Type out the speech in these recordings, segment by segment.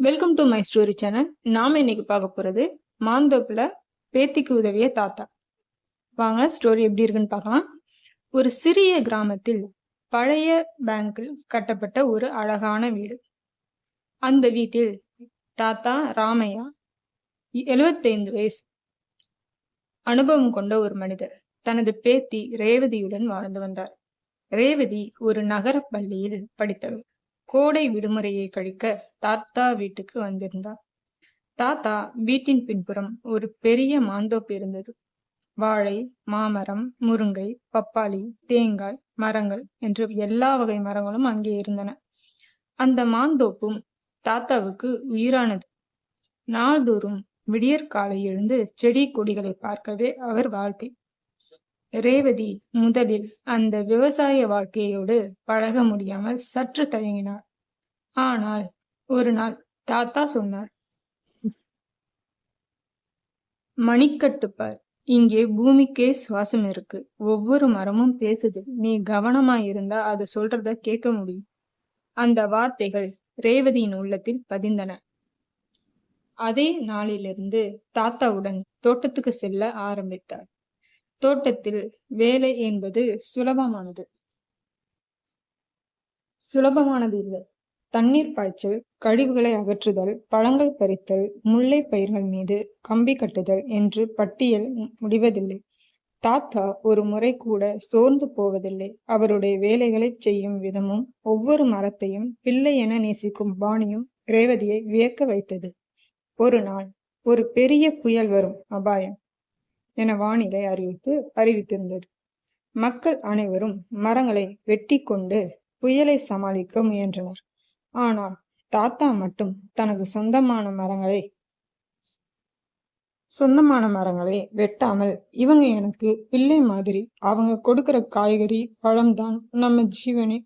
Welcome to my story channel நாம இன்னைக்கு பார்க்க போறது மாந்தோப்பில் பேத்திக்கு உதவிய தாத்தா. வாங்க ஸ்டோரி எப்படி இருக்குன்னு பார்க்கலாம். ஒரு சிறிய கிராமத்தில் பழைய பேங்கில் கட்டப்பட்ட ஒரு அழகான வீடு. அந்த வீட்டில் தாத்தா ராமையா எழுபத்தைந்து வயசு அனுபவம் கொண்ட ஒரு மனிதர். தனது பேத்தி ரேவதியுடன் வாழ்ந்து வந்தார். ரேவதி ஒரு நகர பள்ளியில் படித்தவர். கோடை விடுமுறையை கழிக்க தாத்தா வீட்டுக்கு வந்திருந்தார். தாத்தா வீட்டின் பின்புறம் ஒரு பெரிய மாந்தோப்பு இருந்தது. வாழை மாமரம் முருங்கை பப்பாளி தேங்காய் மரங்கள் என்று எல்லா வகை மரங்களும் அங்கே இருந்தன. அந்த மாந்தோப்பும் தாத்தாவுக்கு உயிரானது. நாள்தோறும் விடியற்காலை எழுந்து செடி கொடிகளை பார்க்கவே அவர் வாழ்க்கை. ரேவதி முதலில் அந்த விவசாய வாழ்க்கையோடு பழக முடியாமல் சற்று தயங்கினார் ஆனால் ஒரு நாள் தாத்தா சொன்னார் மணிக்கட்டுப்பார். இங்கே பூமிக்கே சுவாசம் இருக்கு. ஒவ்வொரு மரமும் பேசுது. நீ கவனமா இருந்தா அது சொல்றத கேட்க முடியும். அந்த வார்த்தைகள் ரேவதியின் உள்ளத்தில் பதிந்தன. அதே நாளிலிருந்து தாத்தாவுடன் தோட்டத்துக்கு செல்ல ஆரம்பித்தார். தோட்டத்தில் வேலை என்பது சுலபமானது. சுலபமானது இல்லை. தண்ணீர் பாய்ச்சல் கழிவுகளை அகற்றுதல் பழங்கள் பறித்தல் முல்லை பயிர்கள் மீது கம்பி கட்டுதல் என்று பட்டியல் முடிவதில்லை. தாத்தா ஒரு முறை கூட சோர்ந்து போவதில்லை. அவருடைய வேலைகளை செய்யும் விதமும் ஒவ்வொரு மரத்தையும் பிள்ளை என நேசிக்கும் பாணியும் ரேவதியை வியக்க வைத்தது. ஒரு நாள் ஒரு பெரிய புயல் வரும் அபாயம். என வானிலை அறிவிப்பு அறிவித்திருந்தது. மக்கள் அனைவரும் மரங்களை வெட்டி கொண்டு புயலை சமாளிக்க முயன்றனர். ஆனால் தாத்தா மட்டும் தனக்கு சொந்தமான மரங்களை சொந்தமான மரங்களை வெட்டாமல் இவங்க எனக்கு பிள்ளை மாதிரி அவங்க கொடுக்கிற காய்கறி பழம்தான் நம்ம ஜீவனே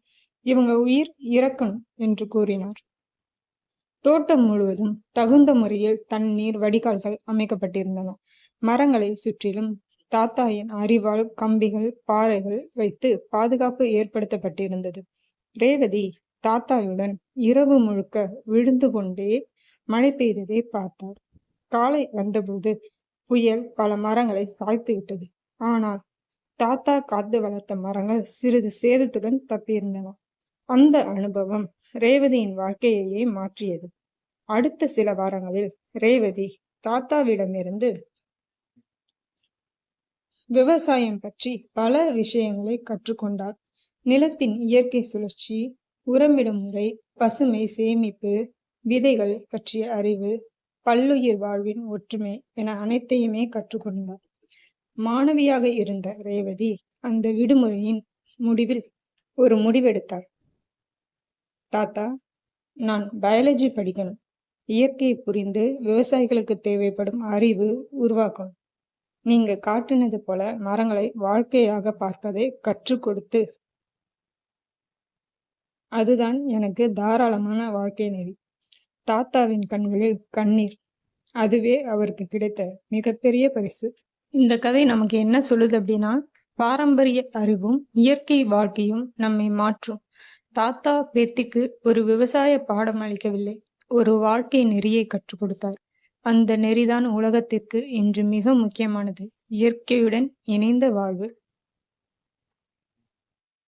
இவங்க உயிர் இறக்கணும் என்று கூறினார். தோட்டம் முழுவதும் தகுந்த முறையில் தண்ணீர் வடிகால்கள் அமைக்கப்பட்டிருந்தன. மரங்களை சுற்றிலும் தாத்தாயின் அறிவால் கம்பிகள் பாறைகள் வைத்து பாதுகாப்பு ஏற்படுத்தப்பட்டிருந்தது. ரேவதி தாத்தாயுடன் இரவு முழுக்க விழுந்து கொண்டே மழை பெய்ததை பார்த்தார் காலை வந்தபோது புயல் பல மரங்களை சாய்த்து விட்டது. ஆனால் தாத்தா காத்து வளர்த்த மரங்கள் சிறிது சேதத்துடன் தப்பியிருந்தன. அந்த அனுபவம் ரேவதியின் வாழ்க்கையையே மாற்றியது. அடுத்த சில வாரங்களில் ரேவதி தாத்தாவிடமிருந்து விவசாயம் பற்றி பல விஷயங்களை கற்றுக்கொண்டார். நிலத்தின் இயற்கை சுழற்சி உரமிடும் முறை பசுமை சேமிப்பு விதைகள் பற்றிய அறிவு பல்லுயிர் வாழ்வின் ஒற்றுமை என அனைத்தையுமே கற்றுக்கொண்டார். மாணவியாக இருந்த ரேவதி அந்த விடுமுறையின் முடிவில் ஒரு முடிவெடுத்தார் தாத்தா நான் பயாலஜி படிக்கணும். இயற்கையை புரிந்து விவசாயிகளுக்கு தேவைப்படும் அறிவு உருவாக்கணும். நீங்க காட்டினது போல மரங்களை வாழ்க்கையாக பார்ப்பதை கற்றுக் கொடுத்து. அதுதான் எனக்கு தாராளமான வாழ்க்கை நெறி. தாத்தாவின் கண்களில் கண்ணீர். அதுவே அவருக்கு கிடைத்த மிகப்பெரிய பரிசு. இந்த கதை நமக்கு என்ன சொல்லுது அப்படின்னா பாரம்பரிய அறிவும் இயற்கை வாழ்க்கையும் நம்மை மாற்றும். தாத்தா பேத்திக்கு ஒரு விவசாய பாடம் அளிக்கவில்லை. ஒரு வாழ்க்கை நெறியை கற்றுக் கொடுத்தார். அந்த நெறிதான் உலகத்திற்கு இன்று மிக முக்கியமானது. இயற்கையுடன் இணைந்த வாழ்வு.